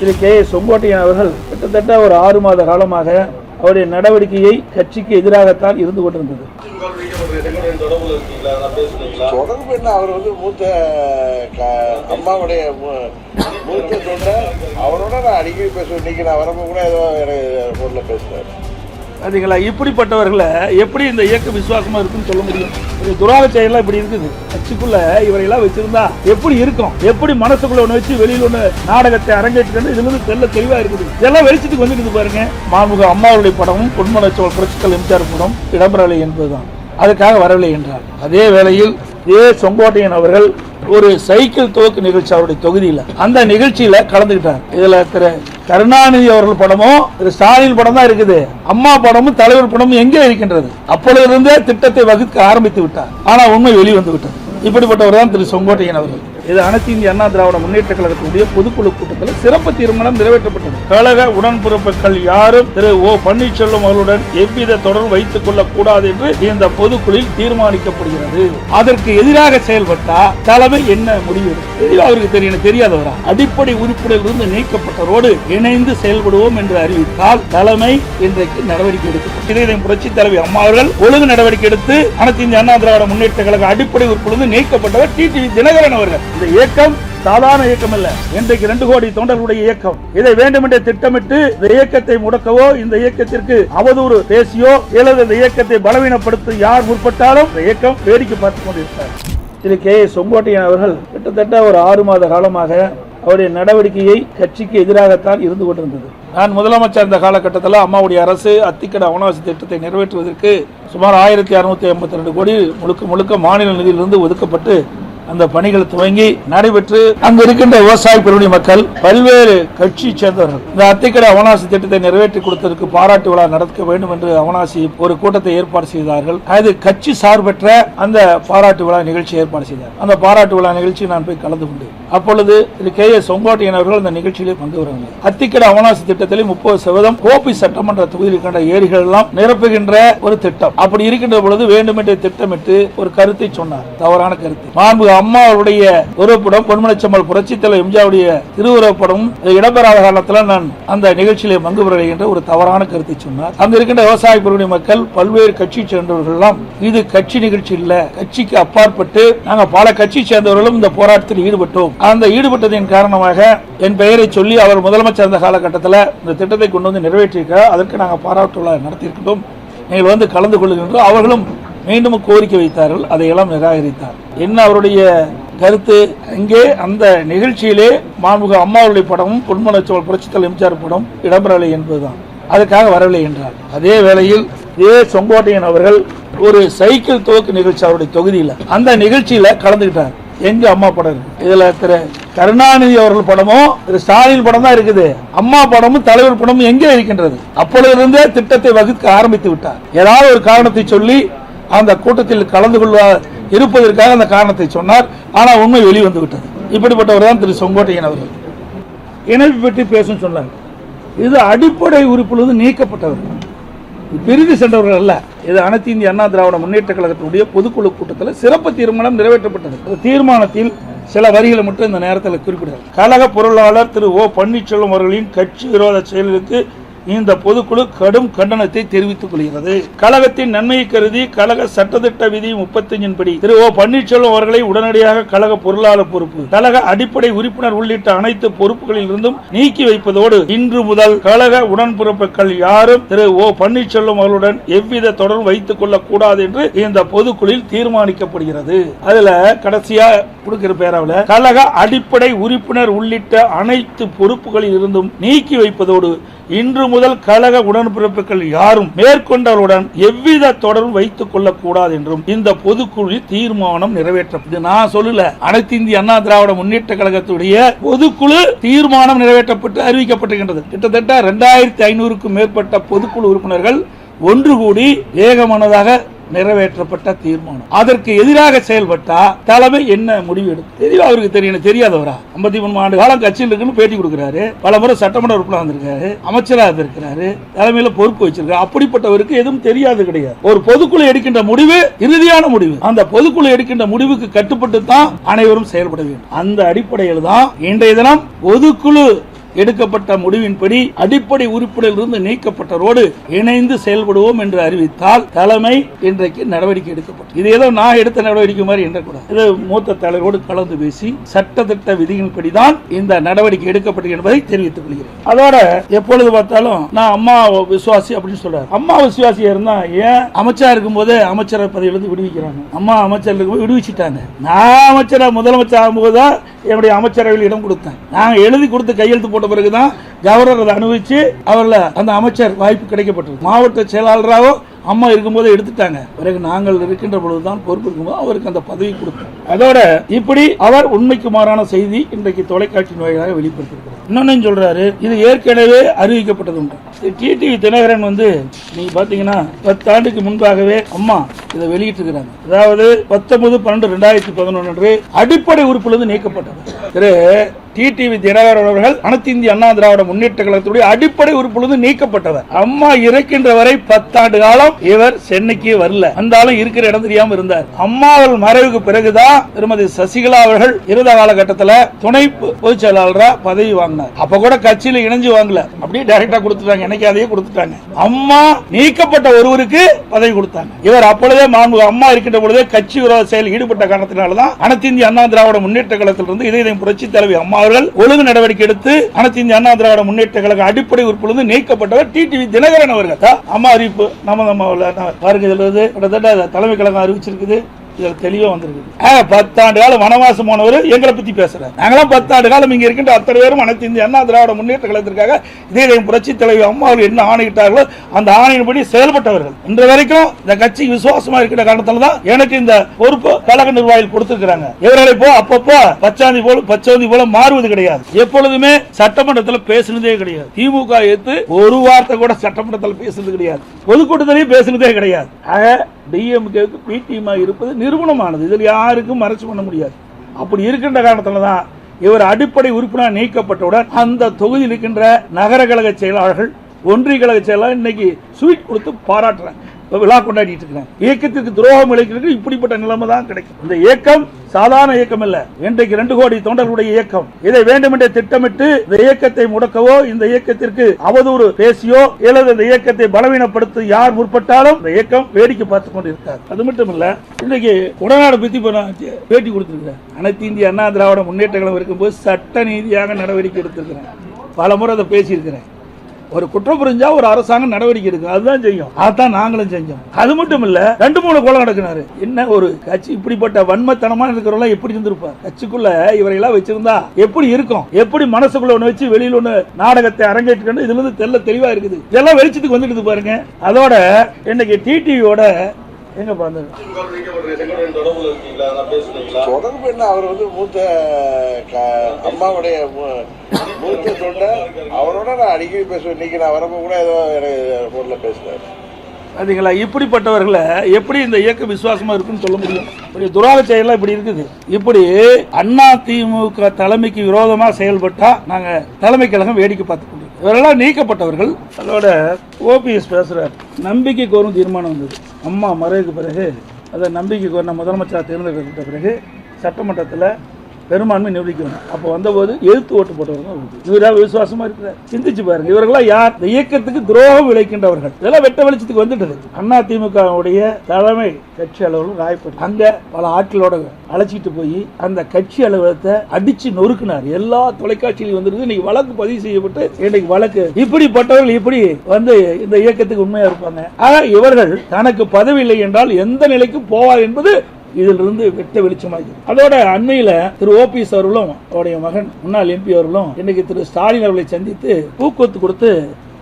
திரு K Sengottaiyan அவர்கள் கிட்டத்தட்ட ஒரு ஆறு மாத காலமாக அவருடைய நடவடிக்கையை கட்சிக்கு எதிராகத்தான் இருந்து கொண்டிருந்தது. தொடர்பு என்ன? அவர் வந்து மூத்த அம்மாவுடைய மூத்த தொண்டை அவரோட நான் அடிக்கடி பேசுவேன். இன்னைக்கு நான் வரப்போ கூட ஏதோ எனக்கு ஊரில் பேசுவார். அதுங்களா இப்படிப்பட்டவர்களை எப்படி இந்த இயக்க விசுவாசமா இருக்குன்னு சொல்ல முடியும்? ஒரு துராக செயலாம் இப்படி இருக்குது. கட்சிக்குள்ள இவரையெல்லாம் வச்சிருந்தா எப்படி இருக்கும்? எப்படி மனசுக்குள்ள ஒன்று வச்சு வெளியில ஒன்று நாடகத்தை அரங்கேற்று இதுல இருந்து தெல்ல தெளிவா இருக்குது. இதெல்லாம் வெளிச்சத்துக்கு வந்துருக்குது பாருங்க. மாண்புக அம்மாவுடைய படமும் பொன்மலச்சோல் புரட்சிக்கல் எம்ஜிஆர் படம் இடம்பெறலை என்பதுதான். அதுக்காக வரவில்லை என்றார். அதே வேளையில் ஏ. செங்கோட்டையன் அவர்கள் ஒரு சைக்கிள் துவக்கு நிகழ்ச்சி அவருடைய தொகுதியில் அந்த நிகழ்ச்சியில கலந்துக்கிட்டார் இதுல திரு கருணாநிதி அவர்கள் படமும் திரு ஸ்டாலின் படம் தான் இருக்குது. அம்மா படமும் தலைவர் படமும் எங்கே இருக்கின்றது? அப்பொழுது இருந்தே திட்டத்தை வகுக்க ஆரம்பித்து விட்டார். ஆனா உண்மை வெளிவந்து விட்டது. இப்படிப்பட்டவர் தான் திரு செங்கோட்டையன் அவர்கள். இது அனைத்து இந்திய அண்ணா திராவிட முன்னேற்ற கழகத்தினுடைய பொதுக்குழு கூட்டத்தில் சிறப்பு தீர்மானம் நிறைவேற்றப்பட்டது. கழக உடன்பிறப்புகள் யாரும் திரு ஓ பன்னீர்செல்வம் அவர்களுடன் எவ்வித தொடர்பு வைத்துக் கொள்ளக் கூடாது என்று இந்த பொதுக்குழுவில் தீர்மானிக்கப்படுகிறது. அதற்கு எதிராக செயல்பட்டா தலைமை என்ன முடிவு அவருக்கு தெரியணும் தெரியாதவரா? அடிப்படை உறுப்பினரில் இருந்து நீக்கப்பட்டவரோடு இணைந்து செயல்படுவோம் என்று அறிவித்தால் தலைமை இன்றைக்கு நடவடிக்கை எடுக்கப்பட்டது புரட்சி தலைவி அம்மா அவர்கள் ஒழுங்கு நடவடிக்கை எடுத்து அனைத்து இந்திய அண்ணா திராவிட முன்னேற்ற கழக அடிப்படை உறுப்பிலிருந்து நீக்கப்பட்டவர் டிடிவி தினகரன் அவர்கள். இந்த இயக்கம் சாதாரண இயக்கம் அல்ல. இன்றைக்கு ரெண்டு கோடி தொண்டர்களுடைய இயக்கம். இதை வேண்டுமென்றே திட்டமிட்டு இந்த இயக்கத்தை முடக்கவோ இந்த இயக்கத்திற்கு அவதூறு பேசியோ அல்லது இந்த இயக்கத்தை பலவீனப்படுத்த யார் முற்பட்டாலும் இந்த இயக்கம் வேடிக்கை பார்த்துக் கொண்டிருக்கிறார். திரு கே. செங்கோட்டையன் அவர்கள் கிட்டத்தட்ட ஒரு ஆறு மாத காலமாக அவருடைய நடவடிக்கையை கட்சிக்கு எதிராகத்தான் இருந்து கொண்டிருந்தது. நான் முதலமைச்சர் இந்த காலகட்டத்தில் அம்மாவுடைய அரசு அத்திக்கட அவனாசி திட்டத்தை நிறைவேற்றுவதற்கு சுமார் ஆயிரத்தி அறுநூத்தி எண்பத்தி ரெண்டு கோடி முழுக்க முழுக்க மாநில நிதியிலிருந்து ஒதுக்கப்பட்டு அந்த பணிகள் துவங்கி நடைபெற்று அங்கு இருக்கின்ற விவசாய பெருமணி மக்கள் பல்வேறு கட்சி சேர்ந்தவர்கள். இந்த அத்திக்கடை அவனாசி திட்டத்தை நிறைவேற்றி கொடுத்ததற்கு பாராட்டு விழா நடத்த வேண்டும் என்று அவனாசி ஒரு கூட்டத்தை ஏற்பாடு செய்தார்கள். அது கட்சி சார்பற்ற அந்த பாராட்டு விழா நிகழ்ச்சி ஏற்பாடு செய்தார். அந்த பாராட்டு விழா நிகழ்ச்சி நான் போய் கலந்து கொண்டேன் அப்பொழுது திரு கே எஸ் செங்கோட்டையன் அவர்கள் அந்த நிகழ்ச்சியிலே பங்கு வருவாங்க அத்திக்கடை அவனாசி திட்டத்திலே முப்பது சதவீதம் கோபி சட்டமன்ற தொகுதியில் இருக்கின்ற ஏரிகள் எல்லாம் நிரப்புகின்ற ஒரு திட்டம். அப்படி இருக்கின்ற பொழுது வேண்டுமென்றே திட்டமிட்டு ஒரு கருத்தை சொன்னார். தவறான கருத்து. மாண்பு அம்மா அவருடைய உருவப்படம் பொன்மனச்சம்மல் புரட்சி தலைவர் எம்ஜிஆருடைய திருவுருவப்படம் இடம்பெறாத காலத்தில் நான் அந்த நிகழ்ச்சியிலே பங்கு பெற ஒரு தவறான கருத்தை சொன்னார். அங்க இருக்கின்ற விவசாய பிரிவினை மக்கள் பல்வேறு கட்சி சேர்ந்தவர்கள் எல்லாம் இது கட்சி நிகழ்ச்சி இல்ல கட்சிக்கு அப்பாற்பட்டு நாங்க பல கட்சி சேர்ந்தவர்களும் இந்த போராட்டத்தில் ஈடுபட்டோம். அந்த ஈடுபட்டதின் காரணமாக என் பெயரை சொல்லி அவர் முதலமைச்சர் இருந்த காலகட்டத்தில் இந்த திட்டத்தை கொண்டு வந்து நிறைவேற்றியிருக்கிறார். அதற்கு நாங்கள் பாராட்டுள்ள நடத்தியிருக்கிறோம் நீங்கள் வந்து கலந்து கொள்கின்றோம் அவர்களும் மீண்டும் கோரிக்கை வைத்தார்கள் அதையெல்லாம் நிராகரித்தார். என்ன அவருடைய கருத்து? இங்கே அந்த நிகழ்ச்சியிலே மாண்புக அம்மாவுடைய படமும் பொன்மனச்சோல் புரட்சித்தல் எம்ஜிஆர் படம் இடம்பெறவில்லை என்பதுதான். அதுக்காக வரவில்லை என்றார். அதே வேளையில் ஏ. செங்கோட்டையன் அவர்கள் ஒரு சைக்கிள் துவக்கு நிகழ்ச்சி அவருடைய தொகுதியில் அந்த நிகழ்ச்சியில கலந்துகிட்டார். எங்க அம்மா படம் இருக்கு. இதுல திரு கருணாநிதி அவர்கள் படமும் திரு ஸ்டாலின் படம் தான் இருக்குது. அம்மா படமும் தலைவர் படமும் எங்கே இருக்கின்றது? அப்பொழுது இருந்தே திட்டத்தை வகுக்க ஆரம்பித்து விட்டார். ஏதாவது ஒரு காரணத்தை சொல்லி அந்த கூட்டத்தில் கலந்து கொள்வா இருப்பதற்காக அந்த காரணத்தை சொன்னார். ஆனால் உண்மை வெளிவந்து விட்டது இப்படிப்பட்டவர் தான் திரு செங்கோட்டையன் அவர்கள். இணைப்பு பற்றி பேசும் சொன்னார். இது அடிப்படை உறுப்பிலிருந்து நீக்கப்பட்டவர்கள் பிரிந்து சென்றவர்கள் அல்ல. இது அனைத்து இந்திய அண்ணா திராவிட முன்னேற்ற கழகத்தினுடைய பொதுக்குழு கூட்டத்தில் சிறப்பு தீர்மானம் நிறைவேற்றப்பட்டது. தீர்மானத்தில் சில வரிகளை மட்டும் இந்த நேரத்தில் குறிப்பிடுறார் கழக பொருளாளர் திரு ஓ பன்னீர்செல்வம் அவர்களின் கட்சி விரோத செயலுக்கு இந்த பொதுக்குழு கடும் கண்டனத்தை தெரிவித்துக் கொள்கிறது. கழகத்தின் நன்மையை கருதி கழக சட்டத்திட்ட விதி முப்பத்தஞ்சின் படி திரு ஓ பன்னீர்செல்வம் அவர்களை உடனடியாக கழக பொருளாளர் பொறுப்பு கழக அடிப்படை உறுப்பினர் உள்ளிட்ட அனைத்து பொறுப்புகளில் இருந்தும் நீக்கி வைப்பதோடு இன்று முதல் கழக உடன்பிறப்புகள் யாரும் திரு ஓ பன்னீர்செல்வம் அவர்களுடன் எவ்வித தொடர்பு வைத்துக் கொள்ளக் கூடாது என்று இந்த பொதுக்குழுவில் தீர்மானிக்கப்படுகிறது. அதுல கடைசியா கொடுக்கிற பேராவில் கழக அடிப்படை உறுப்பினர் உள்ளிட்ட அனைத்து பொறுப்புகளில் இருந்தும் நீக்கி வைப்பதோடு இன்று முதல் கழக உடன்பிறப்புகள் யாரும் மேற்கொண்டவருடன் எவ்வித தொடர்பும் வைத்துக் கொள்ளக் கூடாது என்றும் இந்த பொதுக்குழு தீர்மானம் நிறைவேற்றப்பட்டது. நான் சொல்லல அனைத்து இந்திய அண்ணா திராவிட முன்னேற்ற கழகத்துடைய பொதுக்குழு தீர்மானம் நிறைவேற்றப்பட்டு அறிவிக்கப்பட்டிருக்கின்றது. கிட்டத்தட்ட இரண்டாயிரத்தி ஐநூறுக்கும் மேற்பட்ட பொதுக்குழு உறுப்பினர்கள் ஒன்று கூடி ஏகமனதாக நிறைவேற்றப்பட்ட தீர்மானம். அதற்கு எதிராக செயல்பட்டா தலைமை என்ன முடிவு எடுக்கும்? தெளிவாக அவருக்கு தெரியணும். தெரியாதவரா? ஐம்பத்தி மூணு ஆண்டு காலம் கட்சியில் இருக்குன்னு பேட்டி கொடுக்கிறாரு. பல முறை சட்டமன்ற உறுப்பினர் வந்திருக்காரு அமைச்சராக இருக்கிறாரு தலைமையில பொறுப்பு வச்சிருக்காரு. அப்படிப்பட்டவருக்கு எதுவும் தெரியாது கிடையாது. ஒரு பொதுக்குழு எடுக்கின்ற முடிவு இறுதியான முடிவு. அந்த பொதுக்குழு எடுக்கின்ற முடிவுக்கு கட்டுப்பட்டு தான் அனைவரும் செயல்பட வேண்டும். அந்த அடிப்படையில் தான் இன்றைய தினம் பொதுக்குழு எடுக்கப்பட்ட முடிவின்படி அடிப்படை உறுப்பினரிலிருந்து நீக்கப்பட்டதோடு இணைந்து செயல்படுவோம் என்று அறிவித்தால் தலைமை இன்றைக்கு நடவடிக்கை எடுக்கப்பட்டது இது ஏதோ நான் எடுத்த நடவடிக்கை மாதிரி என்றக்கூடாது. இது மூத்த தலைவரோடு கலந்து பேசி சட்டத்திட்ட விதிகளின்படிதான் இந்த நடவடிக்கை எடுக்கப்பட்டது என்பதை தெரிவித்துக் கொள்கிறேன். அதோட எப்பொழுது பார்த்தாலும் நான் அம்மா விசுவாசி அப்படின்னு சொல்றாரு. அம்மா விசுவாசியா இருந்தா ஏன் அமைச்சா இருக்கும் போதே அமைச்சர் பதவியிலிருந்து விடுவிக்கிறாங்க? அம்மா அமைச்சர் இருக்கும்போது விடுவிச்சிட்டாங்க. நான் அமைச்சரா முதலமைச்சர் ஆகும்போது தான் என்னுடைய அமைச்சரவையில் இடம் கொடுத்தேன். நான் எழுதி கொடுத்து கையெழுத்து போட்ட பிறகுதான் கவர்னர் அதை அனுபவிச்சு அவர்ல அந்த அமைச்சர் வாய்ப்பு கிடைக்கப்பட்டது மாவட்ட செயலாளராக அம்மா இருக்கும்போது எடுத்துட்டாங்க. பிறகு நாங்கள் இருக்கின்ற பொழுதுதான் பொறுப்பு இருக்கும்போது அவருக்கு அந்த பதவி கொடுத்தோம். அதோட இப்படி அவர் உண்மைக்கு மாறான செய்தி இன்றைக்கு தொலைக்காட்சி வாயிலாக வெளிப்படுத்திருக்கிறார் இன்னொன்னு சொல்றாரு இது ஏற்கனவே அறிவிக்கப்பட்டது உண்டு டிடிவி தினகரன் வந்து நீங்க பாத்தீங்கன்னா பத்து ஆண்டுக்கு முன்பாகவே அம்மா இதை வெளியிட்டு இருக்கிறாங்க அதாவது பத்தொன்பது பன்னெண்டு ரெண்டாயிரத்தி பதினொன்று அடிப்படை உறுப்பிலிருந்து நீக்கப்பட்டது. திரு டிடிவி தினகரன் அவர்கள் அனைத்து இந்திய அண்ணா திராவிட முன்னேற்ற கழகத்துடைய அடிப்படை உறுப்பிலிருந்து நீக்கப்பட்டவர். அம்மா இறக்கின்ற வரை பத்தாண்டு காலம் இவர் சென்னைக்கு வரல. வந்தாலும் இருக்கிற இடம் தெரியாம இருந்தார். அம்மா அவர்கள் மறைவுக்கு பிறகுதான் திருமதி சசிகலா அவர்கள் இருந்த காலகட்டத்தில் துணை பொதுச் செயலாளராக பதவி வாங்கினார். அப்ப கூட கட்சியில் இணைஞ்சு வாங்கல. அப்படியே டைரக்டா கொடுத்துட்டாங்க. எனக்கு அதையே கொடுத்துட்டாங்க. அம்மா நீக்கப்பட்ட ஒருவருக்கு பதவி கொடுத்தாங்க. இவர் அப்பொழுதே மாண்பு அம்மா இருக்கின்ற பொழுதே கட்சி விரோத செயல் ஈடுபட்ட காரணத்தினாலதான் அனைத்து இந்திய அண்ணா திராவிட முன்னேற்ற கழகத்திலிருந்து இதயம் புரட்சி தலைவி அம்மா அவர்கள் ஒழுங்கு நடவடிக்கை எடுத்து அனைத்து இந்திய அண்ணா திராவிட முன்னேற்ற கழக அடிப்படை உறுப்பிலிருந்து நீக்கப்பட்டவர் டிடிவி தினகரன் அவர்கள். அம்மா அறிவிப்பு. நம்ம நம்ம பாருங்க இதுல கிட்டத்தட்ட தலைமை கழகம் அறிவிச்சிருக்குது. இதில் தெளிவாக வந்திருக்கு ஆ, பத்தாண்டு காலம் வனவாசம் போனவர் எங்களை பற்றி பேசுகிறார் நாங்களாம் பத்தாண்டு காலம் இங்கே இருக்கின்ற அத்தனை பேரும் அனைத்து இந்திய அண்ணா திராவிட முன்னேற்ற கழகத்திற்காக இதே புரட்சி தலைவி அம்மா அவர்கள் என்ன ஆணையிட்டார்களோ அந்த ஆணையின்படி செயல்பட்டவர்கள். இன்று வரைக்கும் இந்த கட்சி விசுவாசமா இருக்கிற காரணத்தில் தான் எனக்கு இந்த பொறுப்பு கழக நிர்வாகிகள் கொடுத்துருக்காங்க இவர்களை போ அப்பப்போ பச்சாந்தி போல பச்சாந்தி போல மாறுவது கிடையாது. எப்பொழுதுமே சட்டமன்றத்தில் பேசுனதே கிடையாது. திமுக எடுத்து ஒரு வார்த்தை கூட சட்டமன்றத்தில் பேசுனது கிடையாது. பொதுக்கூட்டத்திலையும் பேசுனதே கிடையாது. ஆக டிஎம்கேவுக்கு பிடிஎம்மா இருப்பது நிறுவனமானது. இதில் யாருக்கும் மறைச்சு பண்ண முடியாது. அப்படி இருக்கின்ற காரணத்தில் தான் இவர் அடிப்படை உறுப்பினர் நீக்கப்பட்டவுடன் அந்த தொகுதியில் இருக்கின்ற நகர கழக செயலாளர்கள் ஒன்றிய கழக செயலாளர் இன்னைக்கு ஸ்வீட் கொடுத்து பாராட்டுறாங்க. விழா கொண்டாடிட்டு இருக்காங்க இயக்கத்திற்கு துரோகம் இழைக்கிறது இப்படிப்பட்ட நிலைமை தான் கிடைக்கும். இந்த இயக்கம் சாதாரண இயக்கம் இல்ல. இன்றைக்கு ரெண்டு கோடி தொண்டர்களுடைய இயக்கம். இதை வேண்டுமென்றே திட்டமிட்டு இந்த இயக்கத்தை முடக்கவோ இந்த இயக்கத்திற்கு அவதூறு பேசியோ அல்லது இந்த இயக்கத்தை பலவீனப்படுத்த யார் முற்பட்டாலும் இந்த இயக்கம் வேடிக்கை பார்த்து கொண்டு இருக்காது அது மட்டும் இல்ல இன்றைக்கு உடனாடு பத்தி பேட்டி கொடுத்திருக்கிறேன் அனைத்து இந்திய அண்ணா திராவிட முன்னேற்ற கழகம் இருக்கும்போது சட்ட நீதியாக நடவடிக்கை எடுத்திருக்கிறேன் பல முறை அதை பேசியிருக்கிறேன். ஒரு குற்றம் புரிஞ்சா ஒரு அரசாங்கம் நடவடிக்கை எடுக்கும். அதுதான் செய்யும். அதான் நாங்களும் செஞ்சோம். அது மட்டும் இல்ல ரெண்டு மூணு கொலை நடக்கினாரு. என்ன ஒரு கட்சி இப்படிப்பட்ட வன்மத்தனமா இருக்கிறவங்க எப்படி இருந்திருப்பார்? கட்சிக்குள்ள இவரை எல்லாம் வச்சிருந்தா எப்படி இருக்கும்? எப்படி மனசுக்குள்ள ஒண்ணு வச்சு வெளியில ஒண்ணு நாடகத்தை அரங்கேற்றுக்கணும் இதுல இருந்து தெல்ல தெளிவா இருக்குது. இதெல்லாம் வெளிச்சத்துக்கு வந்துடுது பாருங்க. அதோட இன்னைக்கு டிடிவியோட எங்க பாருங்க தொடர்பு என்ன? அவர் வந்து மூத்த அம்மாவுடைய மூத்த தொண்டர் அவரோட நான் அடிக்கடி பேசுவேன். இன்னைக்கு நான் வரப்போ கூட ஏதோ எனக்கு போன்ல பேசினார் பாத்தீங்களா? இப்படிப்பட்டவர்களை எப்படி இந்த இயக்கம் விசுவாசமா இருக்குன்னு சொல்ல முடியும்? இப்படி துராக செயலாம் இப்படி இருக்குது. இப்படி அண்ணா திமுக தலைமைக்கு விரோதமா செயல்பட்டா நாங்க தலைமை கழகம் வேடிக்கை பார்த்து இவரெல்லாம் நீக்கப்பட்டவர்கள். அதோட ஓபிஎஸ் பேசுறார். நம்பிக்கை கோரும் தீர்மானம் வந்தது. அம்மா மறைவுக்கு பிறகு அதை நம்பிக்கை கோரின முதலமைச்சராக தேர்ந்தெடுக்கப்பட்ட பிறகு சட்டமன்றத்தில் பெரும்பான்மை நிரூபிக்கணும் அப்போ வந்தபோது எழுத்து ஓட்டு போட்டவர் தான் உண்டு. விசுவாசமா இருக்கிறார். சிந்திச்சு பாருங்க. இவர்களாம் யார்? இந்த இயக்கத்துக்கு துரோகம் விளைக்கின்றவர்கள். இதெல்லாம் வெட்ட வெளிச்சத்துக்கு வந்துட்டது. அண்ணா திமுகவுடைய தலைமை கட்சி அலுவலகம் ராயப்பட்டு அங்க பல ஆட்களோட அழைச்சிட்டு போய் அந்த கட்சி அலுவலகத்தை அடிச்சு நொறுக்கினார். எல்லா தொலைக்காட்சியிலும் வந்துருக்கு இன்னைக்கு வழக்கு பதிவு செய்யப்பட்டு இன்னைக்கு வழக்கு. இப்படிப்பட்டவர்கள் இப்படி வந்து இந்த இயக்கத்துக்கு உண்மையா இருப்பாங்க. ஆக இவர்கள் தனக்கு பதவி இல்லை என்றால் எந்த நிலைக்கும் போவார் என்பது இதிலிருந்து வெட்ட வெளிச்சமாகி அதோட அண்மையில திரு ஓபிஎஸ் அவர்களும் அவருடைய மகன் முன்னாள் எம்பி அவர்களும் இன்னைக்கு திரு ஸ்டாலின் அவர்களை சந்தித்து ஊக்குவத்து கொடுத்து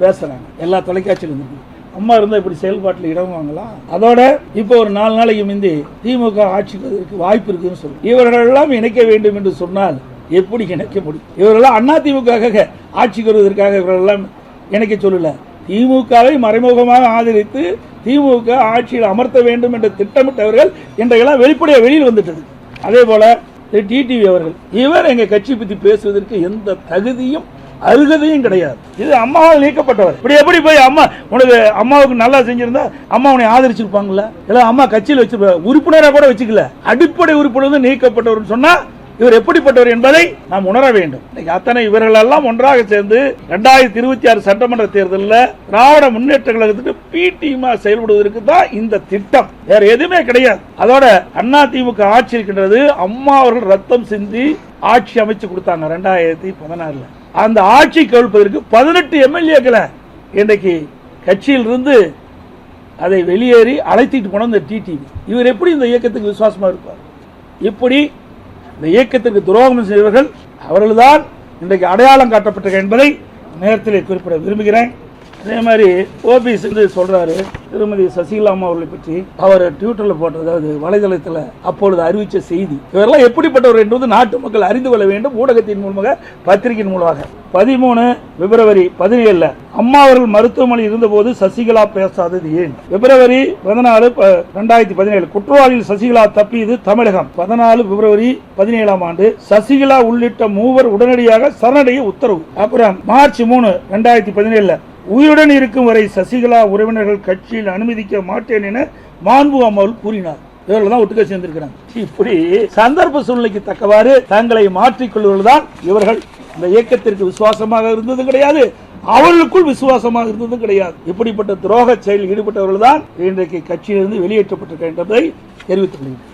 பேசுறாங்க. எல்லா தொலைக்காட்சியிலும் அம்மா இருந்தால் இப்படி செயல்பாட்டில் இடம் வாங்கலாம். அதோட இப்போ ஒரு நாலு நாளைக்கு முந்தி திமுக ஆட்சிக்கு வாய்ப்பு இருக்குன்னு சொல்லி. இவர்களெல்லாம் இணைக்க வேண்டும் என்று சொன்னால் எப்படி இணைக்க முடியும்? இவரெல்லாம் அண்ணா திமுக ஆட்சிக்கு வருவதற்காக இவரெல்லாம் இணைக்க சொல்லல. திமுகவை மறைமுகமாக ஆதரித்து திமுக ஆட்சியில் அமர்த்த வேண்டும் என்று திட்டமிட்டவர்கள் இன்றையெல்லாம் வெளிப்படையாக வெளியில் வந்துட்டது. அதே போல டிடிவி அவர்கள் இவர் எங்க கட்சி பத்தி பேசுவதற்கு எந்த தகுதியும் அருகதையும் கிடையாது. இது அம்மாவால் நீக்கப்பட்டவர். இப்படி எப்படி போய் அம்மா உனக்கு அம்மாவுக்கு நல்லா செஞ்சிருந்தா அம்மா உன்னை ஆதரிச்சிருப்பாங்கல்ல? இல்ல அம்மா கட்சியில் வச்சு உறுப்பினராக கூட வச்சுக்கல. அடிப்படை உறுப்பினர் நீக்கப்பட்டவர்னு சொன்னா இவர் எப்படிப்பட்டவர் என்பதை நாம் உணர வேண்டும். அத்தனை இவர்கள் எல்லாம் ஒன்றாக சேர்ந்து இரண்டாயிரத்தி இருபத்தி ஆறு சட்டமன்ற தேர்தலில் திராவிட முன்னேற்ற கழகத்துக்கு பி டீமா செயல்படுவதற்கு தான் இந்த திட்டம். வேற எதுவுமே கிடையாது. அதோட அண்ணா திமுக ஆட்சி இருக்கின்றது. அம்மா அவர்கள் ரத்தம் சிந்தி ஆட்சி அமைச்சு கொடுத்தாங்க ரெண்டாயிரத்தி பதினாறுல. அந்த ஆட்சி கவிழ்ப்பதற்கு பதினெட்டு எம்எல்ஏக்களை இன்றைக்கு கட்சியிலிருந்து அதை வெளியேறி அழைத்திட்டு போன இந்த டிடிவி இவர் எப்படி இந்த இயக்கத்துக்கு விசுவாசமா இருப்பார்? இப்படி இந்த இயக்கத்திற்கு துரோகம் செய்தவர்கள் அவர்கள்தான் இன்றைக்கு அடையாளம் காட்டப்பட்டிருக்க என்பதை நேரத்தில் குறிப்பிட விரும்புகிறேன். அதே மாதிரி ஓபிஎஸ் வந்து சொல்றாரு திருமதி சசிகலா அம்மா அவர்களை பற்றி. அவர் ட்விட்டர்ல போட்ட அதாவது வலைதளத்தில் அப்பொழுது அறிவித்த செய்தி. இவரெல்லாம் எப்படிப்பட்டவர் என்பது நாட்டு மக்கள் அறிந்து கொள்ள வேண்டும் ஊடகத்தின் மூலமாக பத்திரிகையின் மூலமாக. பதிமூணு பிப்ரவரி பதினேழுல அம்மா அவர்கள் மருத்துவமனை இருந்தபோது சசிகலா பேசாதது ஏன்? பிப்ரவரி பதினாலு ரெண்டாயிரத்தி பதினேழு. குற்றவாளியில் சசிகலா தப்பியது தமிழகம். பதினாலு பிப்ரவரி பதினேழாம் ஆண்டு சசிகலா உள்ளிட்ட மூவர் உடனடியாக சரணடைய உத்தரவு. அப்புறம் மார்ச் மூணு ரெண்டாயிரத்தி பதினேழுல உயிருடன் இருக்கும் வரை சசிகலா உறவினர்கள் கட்சியில் அனுமதிக்க மாட்டேன் என மாண்பு அம்மாள் கூறினார். இவர்கள் தான் ஒட்டுக்க சேர்ந்திருக்கிறாங்க. இப்படி சந்தர்ப்ப சூழ்நிலைக்கு தக்கவாறு தங்களை மாற்றிக்கொள்வர்கள் தான் இவர்கள். இந்த இயக்கத்திற்கு விசுவாசமாக இருந்தது கிடையாது. அவர்களுக்குள் விசுவாசமாக இருந்ததும் கிடையாது. இப்படிப்பட்ட துரோக செயலில் ஈடுபட்டவர்கள் தான் இன்றைக்கு கட்சியிலிருந்து வெளியேற்றப்பட்டிருக்கின்றதை தெரிவித்துக் கொள்கிறேன்.